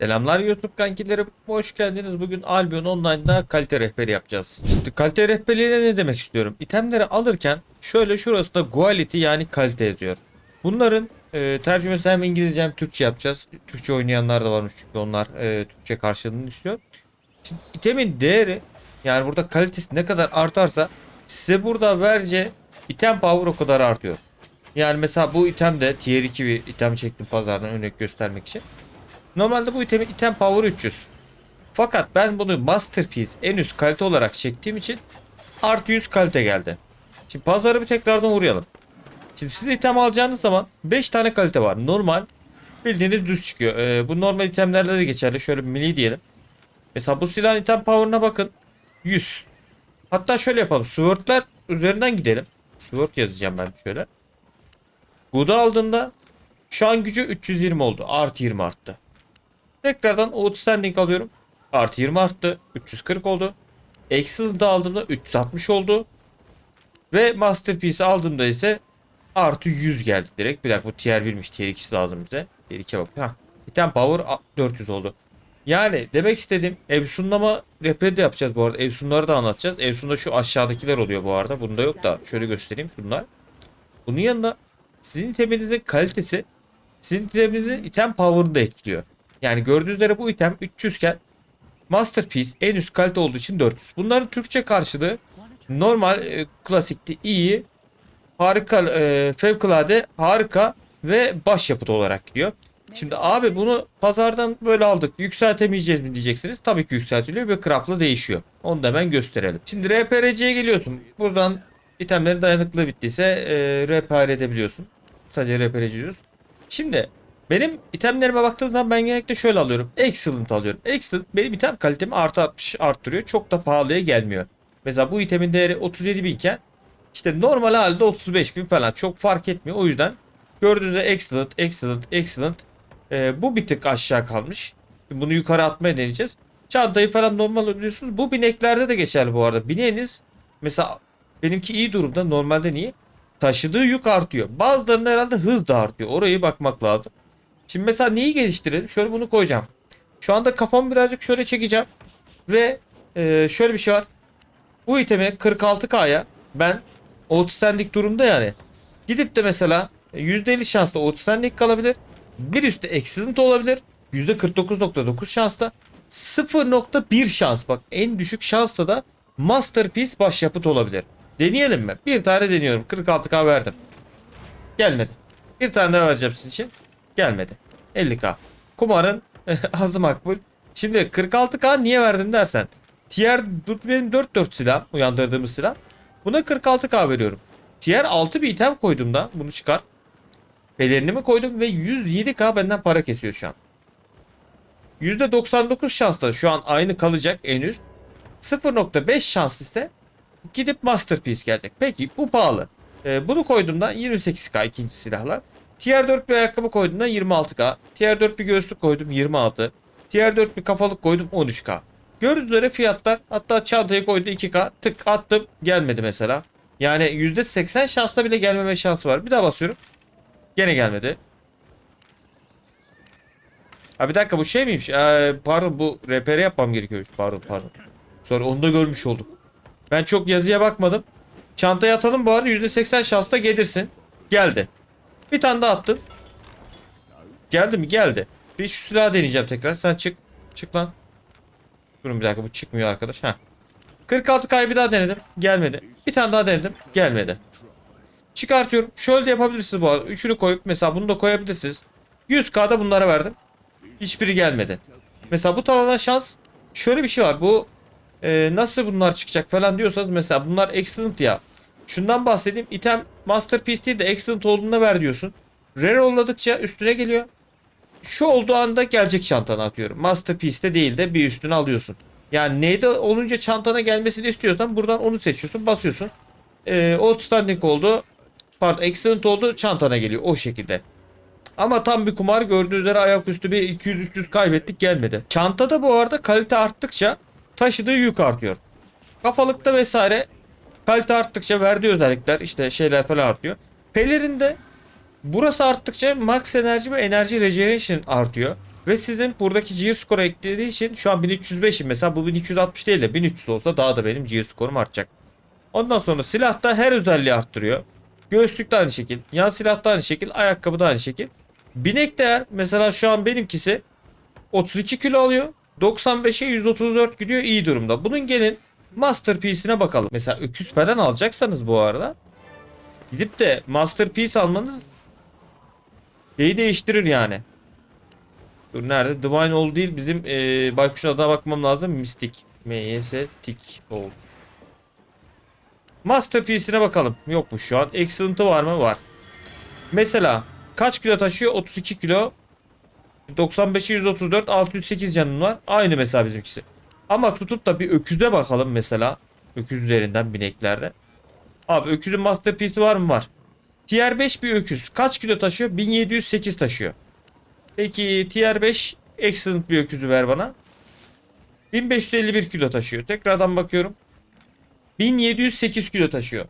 Selamlar YouTube kankilerim. Hoş geldiniz. Bugün Albion Online'da kalite rehberi yapacağız. Şimdi kalite rehberliğine ne demek istiyorum? İtemleri alırken şöyle şurası da quality yani kalite yazıyor. Bunların e, tercümesi hem İngilizce hem Türkçe yapacağız. Türkçe oynayanlar da varmış çünkü onlar e, Türkçe karşılığını istiyor. Şimdi itemin değeri yani burada kalitesi ne kadar artarsa size burada verce item power o kadar artıyor. Yani mesela bu item de tier 2 bir item çektim pazardan örnek göstermek için. Normalde bu itemin item power 300. Fakat ben bunu masterpiece en üst kalite olarak çektiğim için artı 100 kalite geldi. Şimdi pazarı bir tekrardan uğrayalım. Şimdi siz item alacağınız zaman 5 tane kalite var. Normal bildiğiniz düz çıkıyor. Ee, bu normal itemlerde de geçerli. Şöyle bir mini diyelim. Mesela bu silahın item power'ına bakın. 100. Hatta şöyle yapalım. Sword'ler üzerinden gidelim. Sword yazacağım ben şöyle. Good'u aldığımda şu an gücü 320 oldu. Artı 20 arttı. Tekrardan outstanding alıyorum. Artı 20 arttı. 340 oldu. Excellent'ı aldığımda 360 oldu. Ve Masterpiece aldığımda ise artı 100 geldi direkt. Bir dakika bu tier 1'miş. Tier 2'si lazım bize. Tier 2'ye bak. Item power a- 400 oldu. Yani demek istediğim Evsunlama rehberi de yapacağız bu arada. Evsunları da anlatacağız. Evsun'da şu aşağıdakiler oluyor bu arada. Bunda yok da şöyle göstereyim şunlar. Bunun yanında sizin iteminizin kalitesi sizin iteminizin item power'ını da etkiliyor. Yani gördüğünüz üzere bu item 300 iken Masterpiece en üst kalite olduğu için 400. Bunların Türkçe karşılığı normal, e, klasikte iyi, harika, e, fevkalade, harika ve başyapıt olarak gidiyor. Şimdi abi bunu pazardan böyle aldık. Yükseltemeyeceğiz mi diyeceksiniz. Tabii ki yükseltiliyor ve craftla değişiyor. Onu da hemen gösterelim. Şimdi RPRC'ye geliyorsun. Buradan itemlerin dayanıklı bittiyse e, RPR edebiliyorsun. Sadece RPRC diyoruz. Şimdi benim itemlerime baktığınız zaman ben genellikle şöyle alıyorum. Excellent alıyorum. Excellent benim item kalitemi artı 60 arttırıyor. Çok da pahalıya gelmiyor. Mesela bu itemin değeri 37 bin iken işte normal halde 35 bin falan çok fark etmiyor. O yüzden gördüğünüz üzere excellent, excellent, excellent. Ee, bu bir tık aşağı kalmış. Bunu yukarı atmaya deneyeceğiz. Çantayı falan normal alıyorsunuz. Bu bineklerde de geçerli bu arada. Bineğiniz mesela benimki iyi durumda normalden iyi. Taşıdığı yük artıyor. Bazılarında herhalde hız da artıyor. Orayı bakmak lazım. Şimdi mesela neyi geliştirelim? Şöyle bunu koyacağım. Şu anda kafamı birazcık şöyle çekeceğim. Ve e, şöyle bir şey var. Bu itemi 46K'ya ben outstanding durumda yani. Gidip de mesela %50 şansla outstanding kalabilir. Bir üstte excellent olabilir. %49.9 şansla. 0.1 şans bak en düşük şansla da masterpiece başyapıt olabilir. Deneyelim mi? Bir tane deniyorum. 46K verdim. Gelmedi. Bir tane daha vereceğim sizin için. Gelmedi. 50k. Kumarın azı makbul. Şimdi 46k niye verdin dersen. Tier benim 4-4 silah. Uyandırdığımız silah. Buna 46k veriyorum. Tier 6 bir item koyduğumda bunu çıkar. Pelerini koydum ve 107k benden para kesiyor şu an. %99 şansla şu an aynı kalacak en üst. 0.5 şans ise gidip Masterpiece gelecek. Peki bu pahalı. Ee, bunu koyduğumda 28k ikinci silahlar. Tier 4 bir ayakkabı koyduğumda 26k. Tier 4 bir göğüslük koydum 26. Tier 4 bir kafalık koydum 13k. Gördüğünüz üzere fiyatlar hatta çantayı koydu 2k tık attım gelmedi mesela. Yani %80 şansla bile gelmeme şansı var. Bir daha basıyorum. Gene gelmedi. Ha bir dakika bu şey miymiş? Ee, pardon bu RPR yapmam gerekiyormuş. Pardon pardon. Sonra onu da görmüş olduk. Ben çok yazıya bakmadım. Çantaya atalım bu arada %80 şansla gelirsin. Geldi. Bir tane daha attım. Geldi mi? Geldi. Bir şu silahı deneyeceğim tekrar. Sen çık. Çık lan. Durun bir dakika bu çıkmıyor arkadaş. Ha. 46 kayı bir daha denedim. Gelmedi. Bir tane daha denedim. Gelmedi. Çıkartıyorum. Şöyle de yapabilirsiniz bu arada. Üçünü koyup mesela bunu da koyabilirsiniz. 100k'da bunlara verdim. Hiçbiri gelmedi. Mesela bu tamamen şans. Şöyle bir şey var. Bu e, nasıl bunlar çıkacak falan diyorsanız mesela bunlar excellent ya. Şundan bahsedeyim. Item masterpiece değil de excellent olduğunda ver diyorsun. Rerolladıkça üstüne geliyor. Şu olduğu anda gelecek çantana atıyorum. Masterpiece'de değil de bir üstüne alıyorsun. Yani neyde olunca çantana gelmesini istiyorsan buradan onu seçiyorsun basıyorsun. Ee, outstanding oldu. Pardon excellent oldu çantana geliyor o şekilde. Ama tam bir kumar gördüğünüz üzere ayaküstü bir 200-300 kaybettik gelmedi. Çantada bu arada kalite arttıkça taşıdığı yük artıyor. Kafalıkta vesaire kalite arttıkça verdiği özellikler işte şeyler falan artıyor. Pelerinde burası arttıkça max enerji ve enerji regeneration artıyor. Ve sizin buradaki gear score eklediği için şu an 1305'im mesela bu 1260 değil de 1300 olsa daha da benim gear score'um artacak. Ondan sonra silahta her özelliği arttırıyor. Göğüslük de aynı şekil. Yan silah da aynı şekil. Ayakkabı da aynı şekil. Binek değer mesela şu an benimkisi 32 kilo alıyor. 95'e 134 gidiyor iyi durumda. Bunun gelin Masterpiece'ine bakalım. Mesela öküz alacaksanız bu arada gidip de Masterpiece almanız şeyi değiştirir yani. Dur nerede? Divine Old değil bizim ee, baykuşun adına bakmam lazım. Mystic. M-Y-S Tik Old. Masterpiece'ine bakalım. Yokmuş şu an. Excellent'ı var mı? Var. Mesela kaç kilo taşıyor? 32 kilo. 95'e 134 608 canın var. Aynı mesela bizimkisi. Ama tutup da bir öküze bakalım mesela. Öküzlerinden bineklerde. Abi öküzün masterpiece'i var mı? Var. Tier 5 bir öküz. Kaç kilo taşıyor? 1708 taşıyor. Peki Tier 5 excellent bir öküzü ver bana. 1551 kilo taşıyor. Tekrardan bakıyorum. 1708 kilo taşıyor.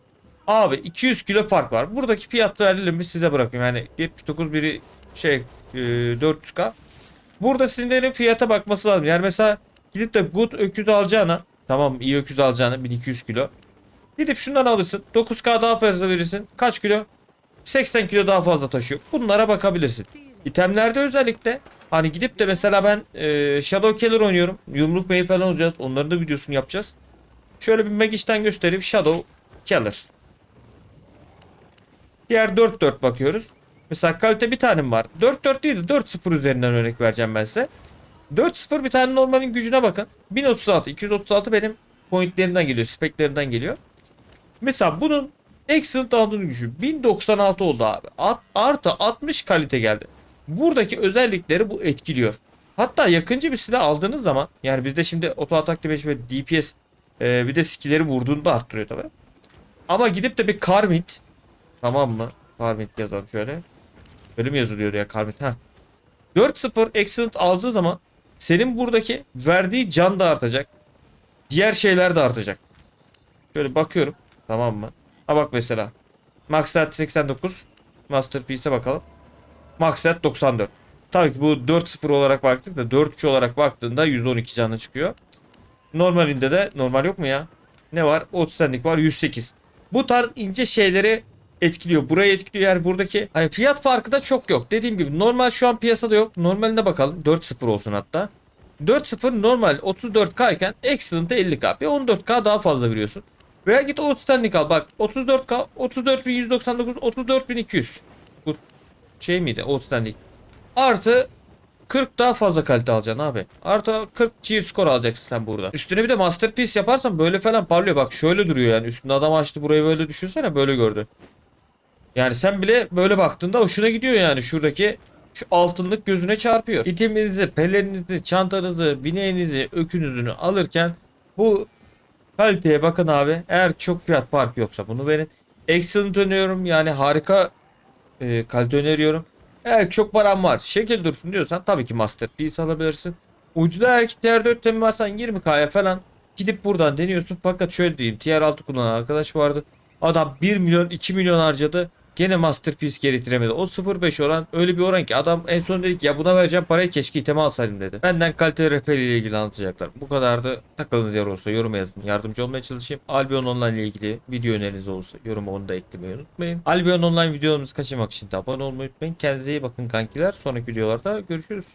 Abi 200 kilo fark var. Buradaki fiyat verilimi size bırakıyorum. Yani 79 biri şey e, 400k. Burada sizlerin fiyata bakması lazım. Yani mesela gidip de good öküz alacağına tamam iyi öküz alacağına 1200 kilo. Gidip şundan alırsın. 9k daha fazla verirsin. Kaç kilo? 80 kilo daha fazla taşıyor. Bunlara bakabilirsin. İtemlerde özellikle hani gidip de mesela ben e, Shadow Killer oynuyorum. Yumruk Bey falan olacağız. Onların da videosunu yapacağız. Şöyle bir Magic'ten göstereyim. Shadow Killer. Diğer 4-4 bakıyoruz. Mesela kalite bir tanem var. 4-4 değil de 4-0 üzerinden örnek vereceğim ben size. 4-0 bir tane normalin gücüne bakın. 1036, 236 benim pointlerinden geliyor, speklerinden geliyor. Mesela bunun excellent aldığın gücü 1096 oldu abi. At, artı 60 kalite geldi. Buradaki özellikleri bu etkiliyor. Hatta yakıncı bir silah aldığınız zaman yani bizde şimdi auto attack damage ve DPS e, bir de skill'leri vurduğunda arttırıyor tabi. Ama gidip de bir Karmit tamam mı? Karmit yazalım şöyle. Böyle mi yazılıyordu ya Karmit? Ha. 4-0 excellent aldığı zaman senin buradaki verdiği can da artacak. Diğer şeyler de artacak. Şöyle bakıyorum. Tamam mı? Ha bak mesela. Maksat 89. Masterpiece'e bakalım. Maksat 94. Tabii ki bu 4-0 olarak baktık da 4-3 olarak baktığında 112 canlı çıkıyor. Normalinde de normal yok mu ya? Ne var? 30 senlik var 108. Bu tarz ince şeyleri etkiliyor. Burayı etkiliyor yani buradaki hani fiyat farkı da çok yok. Dediğim gibi normal şu an piyasada yok. Normaline bakalım. 4-0 olsun hatta. 4-0 normal 34k iken excellent'e 50k. Bir 14k daha fazla veriyorsun. Veya git outstanding al. Bak 34k 34199 34200. Bu şey miydi outstanding. Artı 40 daha fazla kalite alacaksın abi. Artı 40 cheer score alacaksın sen burada. Üstüne bir de masterpiece yaparsan böyle falan parlıyor. Bak şöyle duruyor yani. Üstünde adam açtı burayı böyle düşünsene böyle gördü. Yani sen bile böyle baktığında hoşuna gidiyor yani şuradaki şu altınlık gözüne çarpıyor. İteminizi, pelerinizi, çantanızı, bineğinizi, ökünüzünü alırken bu kaliteye bakın abi. Eğer çok fiyat farkı yoksa bunu verin. Excellent öneriyorum yani harika e, kalite öneriyorum. Eğer çok param var şekil dursun diyorsan tabii ki Masterpiece alabilirsin. Ucuda eğer ki Tier 4 temi varsan 20k'ya falan gidip buradan deniyorsun. Fakat şöyle diyeyim Tier 6 kullanan arkadaş vardı. Adam 1 milyon 2 milyon harcadı. Gene Masterpiece getiremedi. O 0.5 oran öyle bir oran ki adam en son dedi ki ya buna vereceğim parayı keşke iteme alsaydım dedi. Benden kalite rehberiyle ilgili anlatacaklar. Bu kadardı. Takılınız yer olursa yorum yazın. Yardımcı olmaya çalışayım. Albion Online ile ilgili video öneriniz olursa yoruma onu da eklemeyi unutmayın. Albion Online videolarımızı kaçırmak için de abone olmayı unutmayın. Kendinize iyi bakın kankiler. Sonraki videolarda görüşürüz.